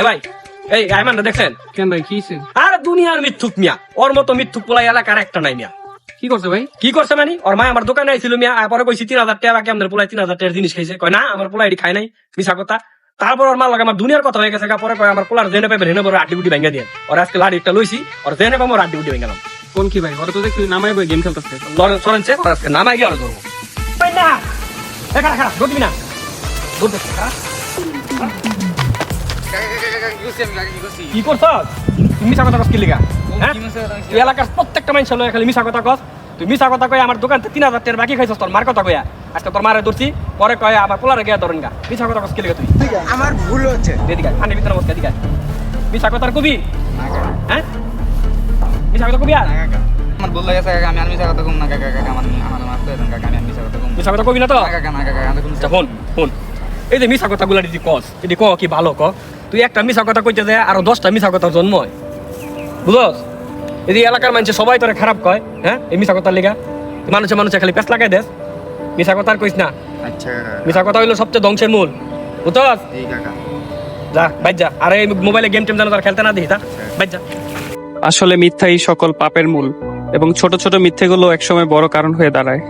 এ ভাই এই আইমানটা দেখছেন? কেন ভাই কি? আর দুনিয়ার মিথ্যুক মিয়া ওর মতো মিথ্যুক পোলাই এলাকার একটা নাই মিয়া। কি করছে ভাই? কি করছে মানে? ওর মা আমার দোকানে আইছিল মিয়া পরে কইছি তিন হাজার টাকা বাকি আমাদের পোলাই তিন হাজার টাকার জিনিস খাইছে। কয় না আমার পোলাই খাই নাই মিশা কথা। তারপর ওর মা লাগে আমার দুনিয়ার কথা হয়ে গেছে পরে কয় আমার পোলার জেনে পাবে হেনে বড় আড্ডি গুটি ভেঙে দিয়ে। ওর আজকে লাড়ি একটা লইছি ওর জেনে পাবো ওর আড্ডি গুটি ভেঙে গেলাম কোন কি ভাই? ওরা তো দেখছি নামাই ভাই গেম খেলতেছে। লরেন্স সরেন্সে ওর আজকে নামাই গিয়ে ওর ধরবো। না। কি করছ তুমি মিশা কথা কস কি লিগা? হ্যাঁ? এলাকার প্রত্যেকটা মানুষ লয় খালি মিশা কথা কস। তুই মিশা কথা কই আমার দোকান তিন হাজার টাকার বাকি খাইছস তোর মার কথা কইয়া আজকে তোর মারে ধরছি পরে কয় আমার পোলারে গিয়া ধরেন গা। মিশা কথা কস কি লিগা তুই? আমার ভুল হচ্ছে। এদিকে আনে ভিতরে বসে এদিকে মিশা কথার কবি? হ্যাঁ? মিশা কথা কবি আর? আমার ভুল হয়ে গেছে কাকা। আমি আর মিশা কথা কম না কাকা। কাকা আমার আমার করে কাকা। আমি আর মিশা কথা কম মিশা কথা কবি না তো? কাকা না কাকা আচ্ছা, শোন শোন। এই যে মিশা কথাগুলা যদি কস যদি ক কি ভালো ক? তুই একটা মিশা কথা কইতে যায় আরও দশটা মিশা কথা জন্ম হয়। বুঝস? এই এলাকার মানুষ সবাই তোরে খারাপ কয় হ্যাঁ? এই মিশা কথার লিগা। মানুষে মানুষে খালি পেস লাগাই দেস। মিশা কথা আর কইস না। আচ্ছা। মিশা কথা হইল সবচেয়ে ধ্বংসের মূল। বুঝস? এই কাকা। যা বাইর যা। আর এই মোবাইলে গেম টেম যেন তার খেলতে না দিই তা বাইর যা। আসলে মিথ্যাই সকল পাপের মূল এবং ছোট ছোট মিথ্যেগুলো একসময় বড় কারণ হয়ে দাঁড়ায়।